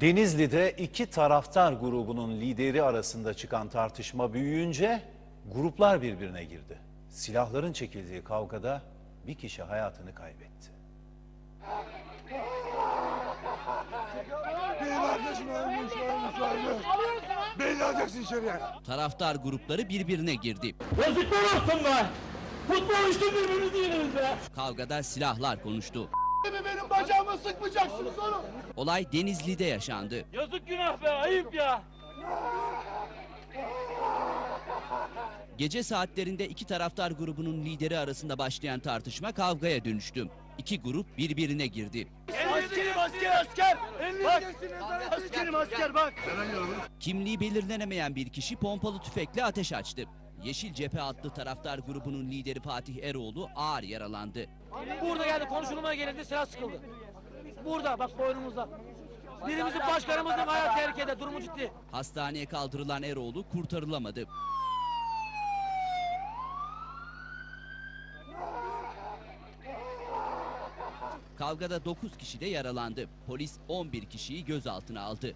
Denizli'de iki taraftar grubunun lideri arasında çıkan tartışma büyüyünce gruplar birbirine girdi. Silahların çekildiği kavgada bir kişi hayatını kaybetti. Benim arkadaşım ölmüş, ölmüş, ölmüş. Beni alacaksın içeriye. Taraftar grupları birbirine girdi. Yazıklar olsun be! Futbol işte birbirimizi yeniriz be! Kavgada silahlar konuştu. Bacağımı sıkmayacaksınız oğlum. Olay Denizli'de yaşandı. Yazık günah be, ayıp ya! Gece saatlerinde iki taraftar grubunun lideri arasında başlayan tartışma kavgaya dönüştü. İki grup birbirine girdi. Askerim asker asker! Bak! Askerim asker bak! Kimliği belirlenemeyen bir kişi pompalı tüfekle ateş açtı. Yeşil Cephe adlı taraftar grubunun lideri Fatih Eroğlu ağır yaralandı. Burada geldi konuşulmaya gelindi silah sıkıldı. Burada bak boynumuzda. Birimizin başkanımızın hayat tehlikede durumu ciddi. Hastaneye kaldırılan Eroğlu kurtarılamadı. Kavgada 9 kişi de yaralandı. Polis 11 kişiyi gözaltına aldı.